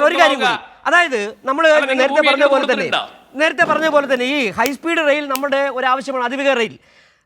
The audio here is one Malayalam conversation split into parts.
ഒരു കാര്യം അതായത് നമ്മൾ നേരത്തെ പറഞ്ഞ പോലെ തന്നെ നേരത്തെ പറഞ്ഞ പോലെ തന്നെ ഈ ഹൈസ്പീഡ് റെയിൽ നമ്മുടെ ഒരു ആവശ്യമാണ് അതിവേഗ റെയിൽ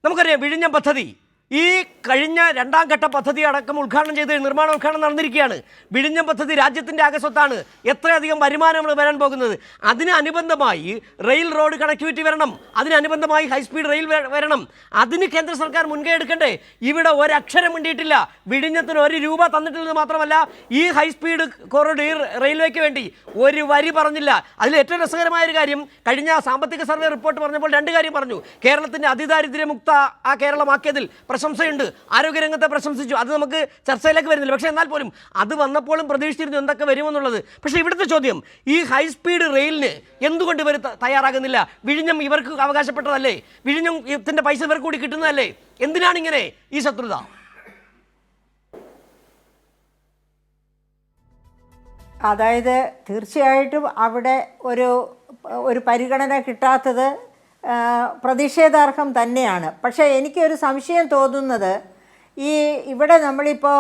നമുക്കറിയാം വിഴിഞ്ഞം പദ്ധതി. ഈ കഴിഞ്ഞ രണ്ടാം ഘട്ട പദ്ധതി അടക്കം ഉദ്ഘാടനം ചെയ്ത് നിർമ്മാണ ഉദ്ഘാടനം നടന്നിരിക്കുകയാണ്. വിഴിഞ്ഞം പദ്ധതി രാജ്യത്തിന്റെ ആകെ സ്വത്താണ് എത്രയധികം വരുമാനമാണ് വരാൻ പോകുന്നത്? അതിന് അനുബന്ധമായി റെയിൽ റോഡ് കണക്ടിവിറ്റി വരണം. അതിനനുബന്ധമായി ഹൈസ്പീഡ് റെയിൽ വരണം. അതിന് കേന്ദ്ര സർക്കാർ മുൻകൈ എടുക്കണ്ടേ? ഇവിടെ ഒരക്ഷരം മിണ്ടിയിട്ടില്ല. വിഴിഞ്ഞത്തിന് ഒരു രൂപ തന്നിട്ടില്ലെന്ന് മാത്രമല്ല ഈ ഹൈസ്പീഡ് കോറിഡോർ റെയിൽവേക്ക് വേണ്ടി ഒരു വരി പറഞ്ഞില്ല. അതിൽ ഏറ്റവും രസകരമായ ഒരു കാര്യം കഴിഞ്ഞ സാമ്പത്തിക സർവേ റിപ്പോർട്ട് പറഞ്ഞപ്പോൾ രണ്ട് കാര്യം പറഞ്ഞു. കേരളത്തിന്റെ അതിദാരിദ്ര്യമുക്ത ആ കേരളമാക്കിയതിൽ പ്രശംസയുണ്ട്. ആരോഗ്യരംഗത്തെ പ്രശംസിച്ചു. അത് നമുക്ക് ചർച്ചയിലേക്ക് വരുന്നില്ല. പക്ഷേ എന്നാൽ പോലും അത് വന്നപ്പോഴും പ്രതീക്ഷിച്ചിരുന്നു എന്തൊക്കെ വരുമെന്നുള്ളത്. പക്ഷേ ഇവിടുത്തെ ചോദ്യം ഈ ഹൈ സ്പീഡ് റെയിലിന് എന്തുകൊണ്ട് ഇവർ തയ്യാറാകുന്നില്ല? വിഴിഞ്ഞം ഇവർക്ക് അവകാശപ്പെട്ടതല്ലേ? വിഴിഞ്ഞം ഇതിന്റെ പൈസ ഇവർക്ക് കൂടി കിട്ടുന്നതല്ലേ? എന്തിനാണ് ഇങ്ങനെ ഈ ശത്രുത? അതായത് തീർച്ചയായിട്ടും അവിടെ ഒരു ഒരു പരിഗണന കിട്ടാത്തത് പ്രതിഷേധാർഹം തന്നെയാണ്. പക്ഷേ എനിക്കൊരു സംശയം തോന്നുന്നത് ഈ ഇവിടെ നമ്മളിപ്പോൾ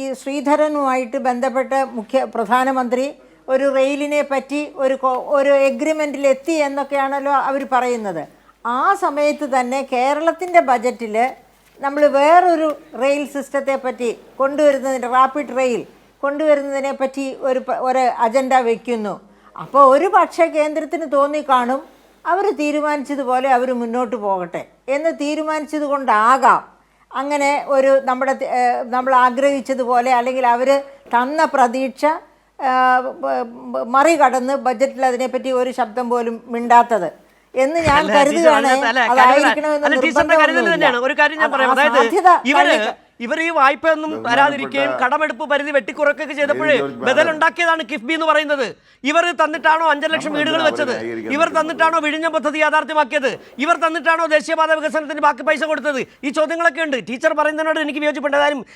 ഈ ശ്രീധരനുമായിട്ട് ബന്ധപ്പെട്ട മുഖ്യ പ്രധാനമന്ത്രി ഒരു റെയിലിനെ പറ്റി ഒരു ഒരു എഗ്രിമെന്റിൽ എത്തി എന്നൊക്കെയാണല്ലോ അവർ പറയുന്നത്. ആ സമയത്ത് തന്നെ കേരളത്തിന്റെ ബജറ്റിൽ നമ്മൾ വേറൊരു റെയിൽ സിസ്റ്റത്തെ പറ്റി കൊണ്ടുവരുന്നതിന്റെ റാപ്പിഡ് റെയിൽ കൊണ്ടുവരുന്നതിനെ പറ്റി ഒരു ഒരു അജണ്ട വയ്ക്കുന്നു അപ്പോൾ ഒരു പക്ഷേ കേന്ദ്രത്തിന് തോന്നിക്കാണും അവർ തീരുമാനിച്ചതുപോലെ അവർ മുന്നോട്ട് പോകട്ടെ എന്ന് തീരുമാനിച്ചത് കൊണ്ടാകാം അങ്ങനെ ഒരു നമ്മുടെ നമ്മൾ ആഗ്രഹിച്ചതുപോലെ അല്ലെങ്കിൽ അവർ തന്ന പ്രതീക്ഷ മറികടന്ന് ബജറ്റിൽ അതിനെപ്പറ്റി ഒരു ശബ്ദം പോലും മിണ്ടാത്തത്. എന്ന് ഞാൻ കരുതുകയാണ്. അതായിരിക്കണമെന്ന് ഒരു കാര്യം ഞാൻ പറയാം. അതായത് സാധ്യത ഇവർ ഇവർ ഈ വായ്പയൊന്നും തരാതിരിക്കുകയും കടമെടുപ്പ് പരിധി വെട്ടിക്കുറക്കുകയൊക്കെ ചെയ്തപ്പോഴേ ബദലുണ്ടാക്കിയതാണ് കിഫ്ബി എന്ന് പറയുന്നത്. ഇവർ തന്നിട്ടാണോ അഞ്ചര ലക്ഷം വീടുകൾ വെച്ചത്? ഇവർ തന്നിട്ടാണോ വിഴിഞ്ഞ പദ്ധതി യാഥാർത്ഥ്യമാക്കിയത്? ഇവർ തന്നിട്ടാണോ ദേശീയപാത വികസനത്തിന് ബാക്കി പൈസ കൊടുത്തത്? ഈ ചോദ്യങ്ങളൊക്കെ ഉണ്ട്. ടീച്ചർ പറയുന്നതിനോട് എനിക്ക് വിയോജിപ്പുണ്ട്. കാര്യം